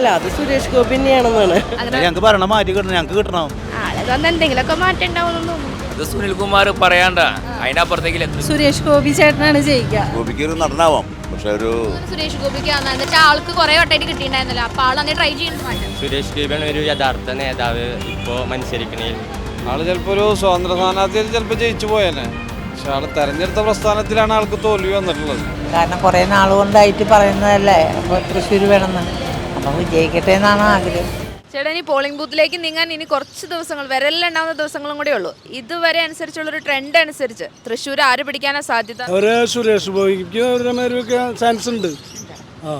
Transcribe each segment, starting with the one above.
അല്ല അത് സുരേഷ് ഗോപി തന്നെയാണെന്നാണ്. ഞങ്ങൾക്ക് ഭരണം മാറ്റി കിട്ടണം ഞങ്ങൾക്ക് കിട്ടണം. ആളെ എന്തെങ്കിലുമൊക്കെ മാറ്റം അത് സുനിൽകുമാർ പറയാണ്ട അതിനപ്പുറത്തേക്ക് എത്തും സുരേഷ് ഗോപി ചേട്ടനാണ് ജയിക്കുക. ഗോപിക്ക് ഒരു നടനാവാം പക്ഷെ ഒരു സുരേഷ് ഗോപിക്ക് എന്ന് വെച്ചാൽ ആൾക്ക് കുറെ വട്ടായിട്ട് കിട്ടിയിട്ടുണ്ടായിരുന്നല്ലോ അപ്പൊ ആൾ അന്ന് ട്രൈ ചെയ്യുന്നത് മാറ്റം. സുരേഷ് ഗോപിയാണ് ഒരു യഥാർത്ഥ നേതാവ് ഇപ്പോൾ മനുഷ്യരിക്കണേ ആൾ ചിലപ്പോ ഒരു സ്വതന്ത്ര സ്ഥാനാർത്ഥിയിൽ ചിലപ്പോ ജയിച്ചു പോയേനെ. പക്ഷെ ആൾ തെരഞ്ഞെടുത്ത പ്രസ്ഥാനത്തിലാണ് ആൾക്ക് തോൽവി വന്നിട്ടുള്ളത്. കാരണം കൊറേ നാളുകൊണ്ടായിട്ട് പറയുന്നതല്ലേ അപ്പോൾ തൃശ്ശൂർ വേണമെന്ന്. അപ്പോൾ വിജയിക്കട്ടെ എന്നാണ് ആഗ്രഹം. ചേട്ടാ ഇനി പോളിംഗ് ബൂത്തിലേക്ക് നീങ്ങാൻ ഇനി കുറച്ച് ദിവസങ്ങൾ വിരലിലുണ്ടാവുന്ന ദിവസങ്ങളും കൂടെ ഉള്ളൂ. ഇതുവരെ അനുസരിച്ചുള്ള ഒരു ട്രെൻഡ് അനുസരിച്ച് തൃശ്ശൂർ ആര് പിടിക്കാനാ സാധ്യത? ഒരു സുരേഷ് ഗോപിക്ക് ഒരു ചാൻസ് ഉണ്ട്. ആ.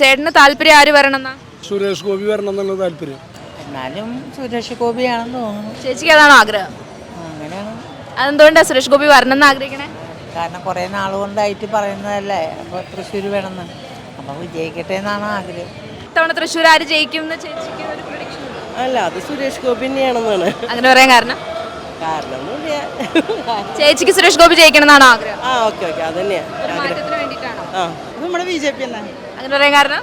ചേട്ടന് താല്പര്യം ആര് വരണം സുരേഷ് ഗോപി വരണം എന്നുള്ള താല്പര്യം. എന്നാലും സുരേഷ് ഗോപിയാണെന്ന് തോന്നുന്നു. ചേച്ചിക്ക് അതാണ് ആഗ്രഹം? അങ്ങനെയാണ്. അതെന്തുകൊണ്ടാണ് സുരേഷ് ഗോപി വരണമെന്ന് ആഗ്രഹിക്കണേ? കാരണം കുറേ നാളുകൊണ്ടായിട്ട് പറയുന്നതല്ലേ അപ്പോൾ തൃശ്ശൂർ വേണമെന്ന്. അപ്പോൾ വിജയിക്കട്ടെ എന്നാണ് ആഗ്രഹം. ഇത്തവണ തൃശ്ശൂർ ആര് ജയിക്കും എന്ന് ചേച്ചിക്ക് ഒരു പ്രൊഡിക്ഷൻ അല്ല അത് സുരേഷ് ഗോപി തന്നെയാണെന്നാണ്. അങ്ങനെ പറയാൻ കാരണം? കാരണം ചേച്ചിക്ക് സുരേഷ് ഗോപി ജയിക്കണം എന്നാണോ ആഗ്രഹം? ആ ഓക്കെ ഓക്കെ അത് തന്നെയാ. മാറ്റത്തിന് വേണ്ടിയിട്ടാണോ? ആ. നമ്മുടെ ബി ജെ പി തന്നെ. അങ്ങനെ പറയാൻ കാരണം?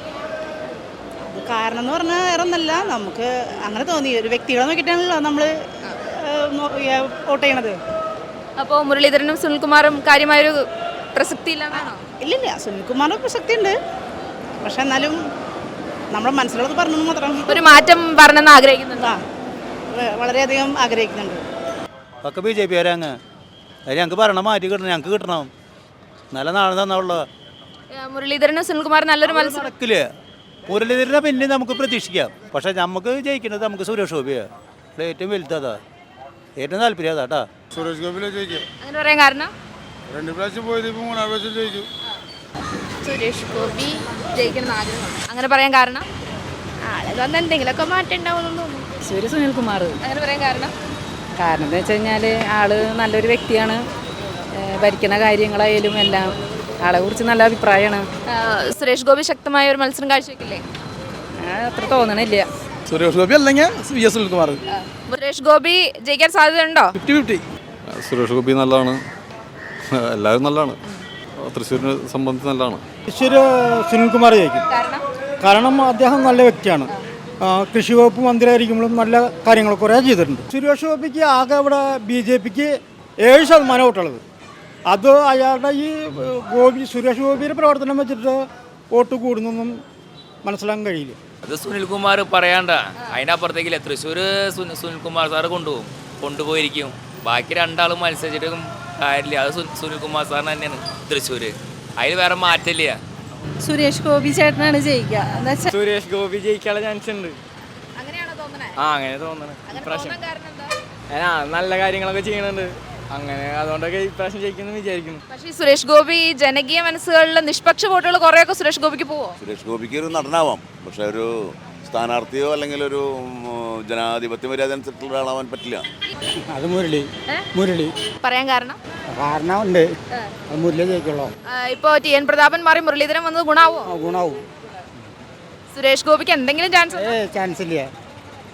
അത് കാരണം എന്ന് പറഞ്ഞാൽ വേറെ ഒന്നല്ല നമുക്ക് അങ്ങനെ തോന്നി. ഒരു വ്യക്തികളെ നോക്കിയിട്ടാണല്ലോ നമ്മൾ വോട്ട് ചെയ്യണത്. അപ്പോൾ മുരളീധരനും സുനിൽകുമാറും കാര്യമായൊരു പ്രസക്തി ഇല്ലെന്നാണോ ഇല്ലില്ല സുനിൽകുമാറിന് പ്രസക്തി ഉണ്ട് പക്ഷെ എന്നാലും നമ്മുടെ മനസ്സിലുള്ളത് പറഞ്ഞു മാത്രം. ഒരു മാറ്റം പറഞ്ഞെന്ന് ആഗ്രഹിക്കുന്നുണ്ട്. ആ വളരെയധികം ആഗ്രഹിക്കുന്നുണ്ട്. ഒക്കെ ബി ജെ പി അത് ഞങ്ങൾക്ക് ഭരണം മാറ്റി കിട്ടണം ഞങ്ങൾക്ക് കിട്ടണം. നല്ല നാളെ തന്നുള്ളത് ഏഹ് മുരളീധരനും സുനിൽകുമാർ നല്ലൊരു മത്സരം നടക്കില്ല? മുരളീധരനെ പിന്നെ നമുക്ക് പ്രതീക്ഷിക്കാം. പക്ഷെ നമുക്ക് ജയിക്കുന്നത് നമുക്ക് സുരേഷ് ഗോപിയാണ് ഇവിടെ ഏറ്റവും വലുതാ ഏറ്റവും താല്പര്യം അതാ സുരേഷ് ഗോപിയിലെ ജയിക്കും. അങ്ങനെ പറയാൻ കാരണം? രണ്ട് പ്രാവശ്യം പോയത് ഇപ്പം മൂന്നാം പ്രാവശ്യം ജയിക്കും സുരേഷ് ഗോപി ജയിക്കണം ആഗ്രഹം അങ്ങനെ പറയാൻ കാരണം? ആളെ തന്നെ എന്തെങ്കിലുമൊക്കെ മാറ്റം ഉണ്ടാവുമെന്ന് തോന്നുന്നു. കുമാർ സുനിൽകുമാർ. അങ്ങനെ പറയാൻ കാരണം? കാരണം എന്ന് വെച്ച് കഴിഞ്ഞാൽ ആൾ നല്ലൊരു വ്യക്തിയാണ്. ഭരിക്കുന്ന കാര്യങ്ങളായാലും എല്ലാം ആളെ കുറിച്ച് നല്ല അഭിപ്രായമാണ്. സുരേഷ് ഗോപി ശക്തമായ ഒരു മത്സരം കാഴ്ചവെക്കില്ലേ? അത്ര തോന്നണില്ല. സുരേഷ് ഗോപി അല്ലെങ്കിൽ വി എസ് സുനിൽകുമാർ. സുരേഷ് ഗോപി ജയിക്കാൻ സാധ്യതയുണ്ടോ? Fifty fifty. സുരേഷ് ഗോപി നല്ലതാണ്. എല്ലാവരും നല്ലതാണ്. തൃശ്ശൂരിനെ സംബന്ധിച്ച് നല്ലതാണ്. തൃശ്ശൂർ സുനിൽകുമാർ ജയിക്കും. കാരണം? കാരണം അദ്ദേഹം നല്ല വ്യക്തിയാണ്. കൃഷി വകുപ്പ് മന്ത്രിയായിരിക്കുമ്പോഴും നല്ല കാര്യങ്ങൾ കുറേ ചെയ്തിട്ടുണ്ട്. സുരേഷ് ഗോപിക്ക് ആകെ ഇവിടെ ബി ജെ പിക്ക് ഏഴ് ശതമാനം വോട്ടുള്ളത്. അത് അയാളുടെ ഈ ഗോപി സുരേഷ് ഗോപിയുടെ പ്രവർത്തനം വെച്ചിട്ട് വോട്ട് കൂടുന്നൊന്നും മനസ്സിലാക്കാൻ കഴിയില്ല. അത് സുനിൽകുമാർ പറയാണ്ട. അതിനപ്പുറത്തേക്കില്ല തൃശ്ശൂർ സുനിൽകുമാർ സാറ് കൊണ്ടുപോകും. കൊണ്ടുപോയിരിക്കും. ബാക്കി രണ്ടാളും മത്സരിച്ചിട്ടും കാര്യമില്ല. അത് സുനിൽകുമാർ സാറിന് തന്നെയാണ് തൃശ്ശൂർ അതിൽ വേറെ മാറ്റില്ല സുരേഷ് ഗോപി ചേട്ടനാണ് ജയിക്കുക. എന്താ വെച്ചാൽ സുരേഷ് ഗോപി ജയിക്കാനുള്ള ചാൻസ് ഉണ്ട്. അങ്ങനെയാണോ തോന്നണേ? ആ അങ്ങനെ തോന്നണേ. ഇപ്രാവശ്യം. ആ നല്ല കാര്യങ്ങളൊക്കെ ചെയ്യണുണ്ട്. അങ്ങനെ അതുകൊണ്ടൊക്കെ ഇപ്രാവശ്യം ജയിക്കുന്നു വിചാരിക്കുന്നു. പക്ഷേ സുരേഷ് ഗോപി ജനകീയ മനസ്സുകളിൽ നിഷ്പക്ഷ വോട്ടുകൾ കുറേയൊക്കെ സുരേഷ് ഗോപിക്ക് പോവോ? സുരേഷ് ഗോപിക്ക് ഒരു നടനാവാം. പക്ഷെ ഒരു സ്ഥാനാർത്ഥിയോ അല്ലെങ്കിൽ ഒരു ജനാധിപത്യ മര്യാദ അനുസരിച്ചുള്ള ഒരാളാവാൻ പറ്റില്ല. അത് മുരളി മുരളി പറയാൻ കാരണം? കാരണം ഉണ്ട് മുരളി ജയിക്കുള്ളൂ ഇപ്പോ ടി എൻ പ്രതാപൻ മാറി മുരളീധരൻ വന്നത് ഗുണാവോ? ഗുണാവും. സുരേഷ് ഗോപിക്ക് എന്തെങ്കിലും ചാൻസ് ഏ ചാൻസ് ഇല്ല.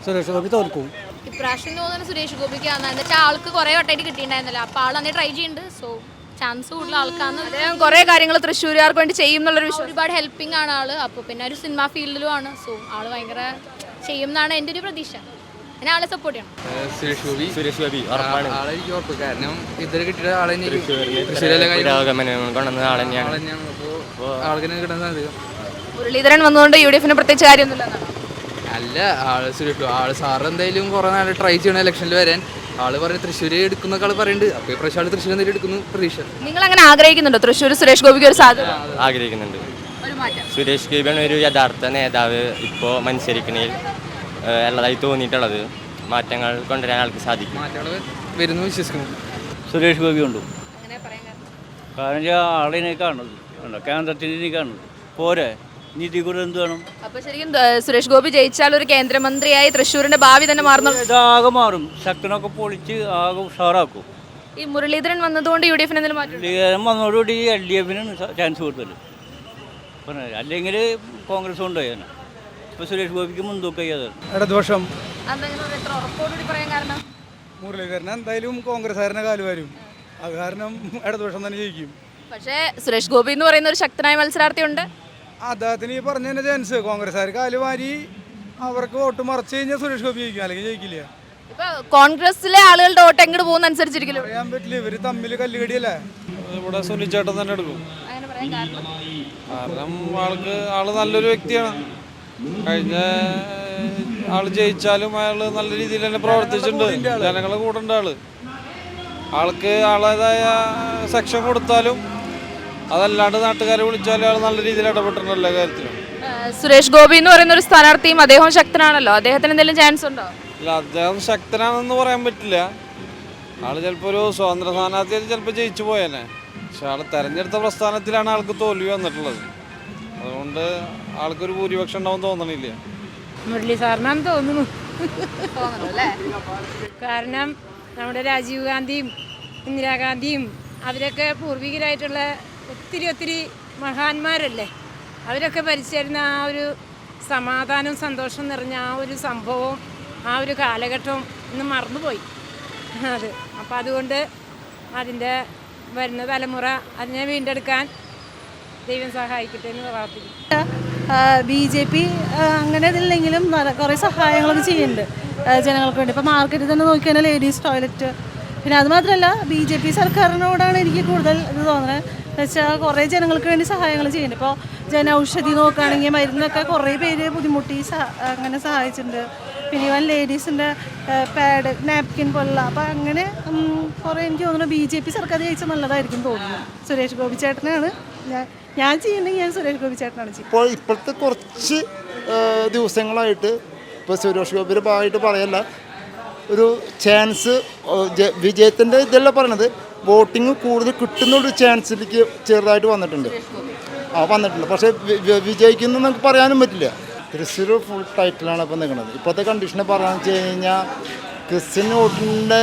സുരേഷ് ഗോപി തോൽക്കും. ഇപ്രാവശ്യം തോന്നുന്നു സുരേഷ് ഗോപിക്ക് എന്നിട്ട് ആൾക്ക് കുറെ വട്ടായിട്ട് കിട്ടിയിട്ടുണ്ടായിരുന്നല്ലോ. അപ്പൊ ആൾ അന്ന് ട്രൈ ചെയ്യുന്നുണ്ട്. സോ ചാൻസ് കൂടുതൽ ആൾക്കാന്ന് അദ്ദേഹം കുറെ കാര്യങ്ങൾ തൃശ്ശൂരുകാർക്ക് വേണ്ടി ചെയ്യും എന്നുള്ളൊരു വിശ്വാസം. ഒരുപാട് ഹെൽപ്പിംഗ് ആണ് ആൾ. അപ്പൊ പിന്നെ ഒരു സിനിമ ഫീൽഡിലും ആണ്. സോ ആൾ ഭയങ്കര ചെയ്യും എന്നാണ് എന്റെ ഒരു പ്രതീക്ഷ. ഞാൻ ആളെ സപ്പോർട്ട് ചെയ്യണം? സുരേഷ് ഗോപി. സുരേഷ് ഗോപി ഉറപ്പാണ്. ഉറപ്പ്. കാരണം ഇതുവരെ കിട്ടിയ ആളെ കിട്ടാൻ സാധ്യത. മുരളീധരൻ വന്നുകൊണ്ട് യു ഡി എഫിന് പ്രത്യേകിച്ച് കാര്യമൊന്നുമില്ല അല്ല ആൾ സുരേഷ് ആൾ സാറ് എന്തായാലും കുറെ നാൾ ട്രൈ ചെയ്യണം ഇലക്ഷനിൽ വരാൻ. ആൾ പറഞ്ഞ് തൃശ്ശൂർ എടുക്കുന്നൊക്കെ ആൾ പറയുന്നുണ്ട് അപ്പൊ ഇപ്രാവശ്യം ആൾ തൃശ്ശൂർ എന്തെങ്കിലും എടുക്കുന്നു പ്രതീക്ഷ. നിങ്ങൾ അങ്ങനെ ആഗ്രഹിക്കുന്നുണ്ടോ? തൃശ്ശൂർ സുരേഷ് ഗോപിക്ക് ഒരു സാധ്യത? ആഗ്രഹിക്കുന്നുണ്ട്. ഒരു മാറ്റം. സുരേഷ് ഗോപിയാണ് ഒരു യഥാർത്ഥ നേതാവ് ഇപ്പോൾ മത്സരിക്കണേൽ. ഉള്ളതായി തോന്നിയിട്ടുള്ളത് മാറ്റങ്ങൾ കൊണ്ടുവരാൻ ആൾക്ക് സാധിക്കും. വരുന്നു വിശ്വസിക്കുന്നു. സുരേഷ് ഗോപി ഉണ്ട് അങ്ങനെ പറയാൻ കാരണം? കാരണം വെച്ചാൽ ആളിനെ കാണുന്നത് കേന്ദ്രത്തിനെ കാണുന്നത് പോരെ? നീതി കൂടെ എന്ത് വേണം? അപ്പൊ ശരിക്കും സുരേഷ് ഗോപി ജയിച്ചാൽ ഒരു കേന്ദ്രമന്ത്രിയായി തൃശ്ശൂരിന്റെ ഭാവി തന്നെ മാറുന്നു ഇതാകെ മാറും. ശക്തനൊക്കെ പൊളിച്ച് ആകെ ഉഷാറാക്കും. ഈ മുരളീധരൻ വന്നതുകൊണ്ട് യു ഡി എഫിന് എന്തെങ്കിലും മാറ്റം വന്നതോടുകൂടി എൽ ഡി എഫിന് ചാൻസ് കൂടുതൽ അല്ലെങ്കിൽ കോൺഗ്രസ് കൊണ്ടുപോയാണ് ഇപ്പോൾ സുരേഷ് ഗോപിക്ക് മുൻതൂക്കം ഇടതുപക്ഷം. മുരളീധരൻ എന്തായാലും കോൺഗ്രസ്സുകാരനെ കാൽ വരും അത് കാരണം ഇടതുപക്ഷം തന്നെ ജയിക്കും. പക്ഷേ സുരേഷ് ഗോപി എന്ന് പറയുന്ന ഒരു ശക്തനായ മത്സരാർത്ഥി ഉണ്ട് അദ്ദേഹത്തിന് ഈ പറഞ്ഞതിന്റെ ചാൻസ് കോൺഗ്രസ്സുകാർ കാൽ വാരി അവർക്ക് വോട്ട് മറച്ചു കഴിഞ്ഞാൽ സുരേഷ് ഗോപി ജയിക്കും. അല്ലെങ്കിൽ ജയിക്കില്ല. ഇപ്പൊ കോൺഗ്രസിലെ ആളുകളുടെ വോട്ട് എങ്ങോട്ട് പോകുന്ന അനുസരിച്ചിരിക്കലും പറയാൻ പറ്റില്ല. ഇവർ തമ്മിൽ കല്ലുകടിയല്ലേ? ഇവിടെ സുനിച്ചേട്ടൻ തന്നെ എടുക്കും. അങ്ങനെ പറയാൻ കാരണം? കാരണം ആൾക്ക് ആൾ നല്ലൊരു വ്യക്തിയാണ്. കഴിഞ്ഞ ആൾ ജയിച്ചാലും അയാൾ നല്ല രീതിയിൽ തന്നെ പ്രവർത്തിച്ചിട്ടുണ്ട്. ജനങ്ങളെ കൂടെ ആൾ. ആൾക്ക് ആളേതായ സെക്ഷൻ കൊടുത്താലും അതല്ലാണ്ട് നാട്ടുകാരെ വിളിച്ചാലും ആൾ നല്ല രീതിയിൽ ഇടപെട്ടിട്ടുണ്ട് എല്ലാ കാര്യത്തിലും സുരേഷ് ഗോപി എന്ന് പറയുന്ന ഒരു സ്ഥാനാർത്ഥിയും അദ്ദേഹം ശക്തനാണല്ലോ. അദ്ദേഹത്തിന് എന്തെങ്കിലും ചാൻസ് ഉണ്ടോ? അല്ല അദ്ദേഹം ശക്തനാണെന്ന് പറയാൻ പറ്റില്ല. ആൾ ചിലപ്പോൾ ഒരു സ്വതന്ത്ര സ്ഥാനാർത്ഥിയായിട്ട് ചിലപ്പോൾ ജയിച്ചു പോയേനെ. പക്ഷെ ആൾ തെരഞ്ഞെടുത്ത പ്രസ്ഥാനത്തിലാണ് ആൾക്ക് തോൽവി വന്നിട്ടുള്ളത്. അതുകൊണ്ട് ആൾക്കൊരു ഭൂരിപക്ഷം ഉണ്ടാവും തോന്നണില്ല. മുരളി സാറിനാന്ന് തോന്നുന്നു. കാരണം നമ്മുടെ രാജീവ് ഗാന്ധിയും ഇന്ദിരാഗാന്ധിയും അവരൊക്കെ പൂർവികരായിട്ടുള്ള ഒത്തിരി ഒത്തിരി മഹാന്മാരല്ലേ? അവരൊക്കെ ഭരിച്ചിരുന്ന ആ ഒരു സമാധാനം സന്തോഷം നിറഞ്ഞ ആ ഒരു സംഭവവും ആ ഒരു കാലഘട്ടവും ഇന്ന് മറന്നുപോയി. അത്. അപ്പോൾ അതുകൊണ്ട് അതിന്റെ വരുന്ന തലമുറ അതിനെ വീണ്ടെടുക്കാൻ ദൈവം സഹായിക്കട്ടെ എന്ന് പ്രാർത്ഥിക്കും ബി ജെ പി അങ്ങനെ ഇതില്ലെങ്കിലും കുറേ സഹായങ്ങളൊക്കെ ചെയ്യുന്നുണ്ട്. ജനങ്ങൾക്ക് വേണ്ടി. ഇപ്പോൾ മാർക്കറ്റിൽ തന്നെ നോക്കിയാൽ ലേഡീസ് ടോയ്ലറ്റ്. പിന്നെ അത് മാത്രമല്ല ബി ജെ പി സർക്കാരിനോടാണ് എനിക്ക് കൂടുതൽ ഇത് തോന്നുന്നത്. വെച്ചാൽ കുറേ ജനങ്ങൾക്ക് വേണ്ടി സഹായങ്ങൾ ചെയ്യുന്നുണ്ട്. ഇപ്പോൾ ജനൌഷധി നോക്കുകയാണെങ്കിൽ മരുന്നൊക്കെ കുറേ പേര് ബുദ്ധിമുട്ടി അങ്ങനെ സഹായിച്ചിട്ടുണ്ട്. പിന്നെ ഇവൻ ലേഡീസിന്റെ പാഡ് നാപ്കിൻ പോലുള്ള അപ്പോൾ അങ്ങനെ കുറേ എനിക്ക് തോന്നുന്നു ബി ജെ പി സർക്കാർ ജയിച്ചാൽ നല്ലതായിരിക്കും തോന്നുന്നു. സുരേഷ് ഗോപി ചേട്ടനാണ് ഞാൻ ഞാൻ ചെയ്യുന്നെങ്കിൽ ഞാൻ സുരേഷ് ഗോപി ചേട്ടനാണ് ചെയ്യുന്നത്. ഇപ്പോൾ ഇപ്പോഴത്തെ കുറച്ച് ദിവസങ്ങളായിട്ട് ഇപ്പോൾ സുരേഷ് ഗോപിയുടെ ഭാഗമായിട്ട് പറയല്ല. ഒരു ചാൻസ് വിജയത്തിന്റെ ഇതല്ല പറയണത്. വോട്ടിങ് കൂടുതൽ കിട്ടുന്ന ഒരു ചാൻസിലേക്ക് ചെറുതായിട്ട് വന്നിട്ടുണ്ട്. ആ വന്നിട്ടുണ്ട്. പക്ഷേ വിജയിക്കുന്നു നമുക്ക് പറയാനും പറ്റില്ല. തൃശ്ശൂർ ഫുൾ ടൈറ്റിലാണ് ഇപ്പോൾ നിൽക്കുന്നത് ഇപ്പോഴത്തെ കണ്ടീഷനെ പറയാന്ന് വെച്ച് കഴിഞ്ഞാൽ ക്രിസ്ത്യൻ വോട്ടിന്റെ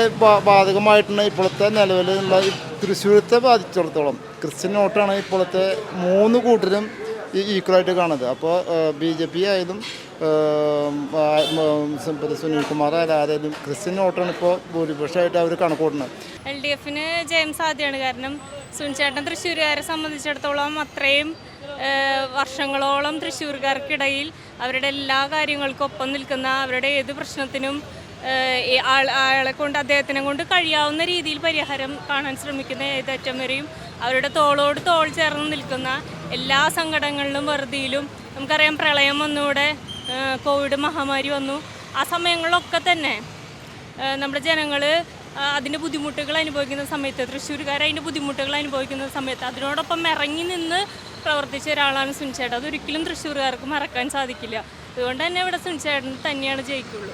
ബാധകമായിട്ടാണ് ഇപ്പോഴത്തെ നിലവിലുള്ള തൃശ്ശൂരത്തെ ബാധിച്ചിടത്തോളം. ക്രിസ്ത്യൻ വോട്ടാണ് ഇപ്പോഴത്തെ മൂന്ന് കൂട്ടരും ഈക്വലായിട്ട് കാണുന്നത്. അപ്പോൾ ബി ജെ പി ആയാലും സുനിൽകുമാർ ക്രിസ്ത്യൻ വോട്ടാണ് ഇപ്പോൾ ഭൂരിപക്ഷമായിട്ട് അവർ കണക്കൂട്ടുന്നത് എൽ ഡി എഫിന് ജയം സാധ്യമാണ്. കാരണം സുനിച്ചേട്ടൻ തൃശ്ശൂരുകാരെ സംബന്ധിച്ചിടത്തോളം അത്രയും വർഷങ്ങളോളം തൃശ്ശൂർക്കാർക്കിടയിൽ അവരുടെ എല്ലാ കാര്യങ്ങൾക്കും ഒപ്പം നിൽക്കുന്ന അവരുടെ ഏത് പ്രശ്നത്തിനും ആളെ ഈ കൊണ്ട് അദ്ദേഹത്തിനെ കൊണ്ട് കഴിയാവുന്ന രീതിയിൽ പരിഹാരം കാണാൻ ശ്രമിക്കുന്ന ഏതറ്റം വരെയും അവരുടെ തോളോട് തോൾ ചേർന്ന് നിൽക്കുന്ന എല്ലാ സങ്കടങ്ങളിലും വെറുതിയിലും നമുക്കറിയാം പ്രളയം വന്നൂടെ കോവിഡ് മഹാമാരി വന്നു. ആ സമയങ്ങളിലൊക്കെ തന്നെ നമ്മുടെ ജനങ്ങൾ അതിന്റെ ബുദ്ധിമുട്ടുകൾ അനുഭവിക്കുന്ന സമയത്ത് തൃശ്ശൂർക്കാർ അതിന്റെ ബുദ്ധിമുട്ടുകൾ അനുഭവിക്കുന്ന സമയത്ത് അതിനോടൊപ്പം ഇറങ്ങി നിന്ന് പ്രവർത്തിച്ച ഒരാളാണ് സുനിച്ചേട്ടൻ. അതൊരിക്കലും തൃശ്ശൂർക്കാർക്ക് മറക്കാൻ സാധിക്കില്ല. അതുകൊണ്ട് തന്നെ ഇവിടെ സുനിച്ചേട്ടൻ തന്നെയാണ് ജയിക്കുള്ളൂ.